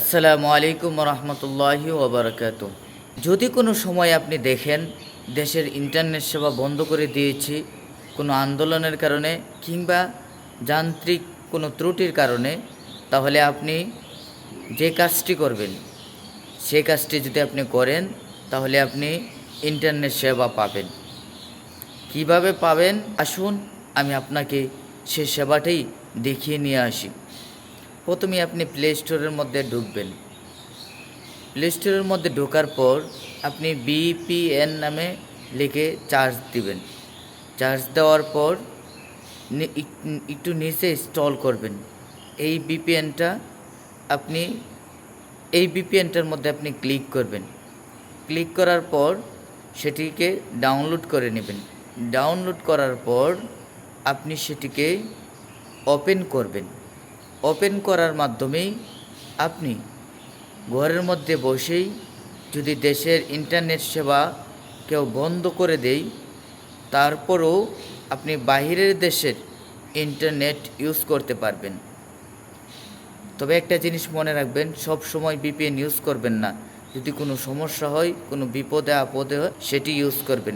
আসসালামু আলাইকুম রহমতুল্লাহি ওবরাকাত যদি কোনো সময় আপনি দেখেন দেশের ইন্টারনেট সেবা বন্ধ করে দিয়েছি, কোনো আন্দোলনের কারণে কিংবা যান্ত্রিক কোনো ত্রুটির কারণে, তাহলে আপনি যে কাজটি করবেন সেই কাজটি যদি আপনি করেন, তাহলে আপনি ইন্টারনেট সেবা পাবেন। কীভাবে পাবেন? আসুন আমি আপনাকে সে সেবাটাই দেখিয়ে নিয়ে আসি। প্রথমে আপনি প্লে স্টোরের মধ্যে ঢুকবেন। প্লে স্টোরের মধ্যে ঢোকার পর আপনি বিপিএন নামে লিখে চার্জ দিবেন। চার্জ দেওয়ার পর একটু নিচে ইনস্টল করবেন। এই বিপিএনটা আপনি এই বিপিএনটার মধ্যে আপনি ক্লিক করবেন। ক্লিক করার পর সেটিকে ডাউনলোড করে নেবেন। ডাউনলোড করার পর আপনি সেটিকে ওপেন করবেন। ওপেন করার মাধ্যমেই আপনি ঘরের মধ্যে বসেই যদি দেশের ইন্টারনেট সেবা কেউ বন্ধ করে দেয়, তারপরও আপনি বাহিরের দেশের ইন্টারনেট ইউজ করতে পারবেন। তবে একটা জিনিস মনে রাখবেন, সব সময় বিপিএন ইউজ করবেন না। যদি কোনো সমস্যা হয়, কোনো বিপদে আপদে হয়, সেটি ইউজ করবেন।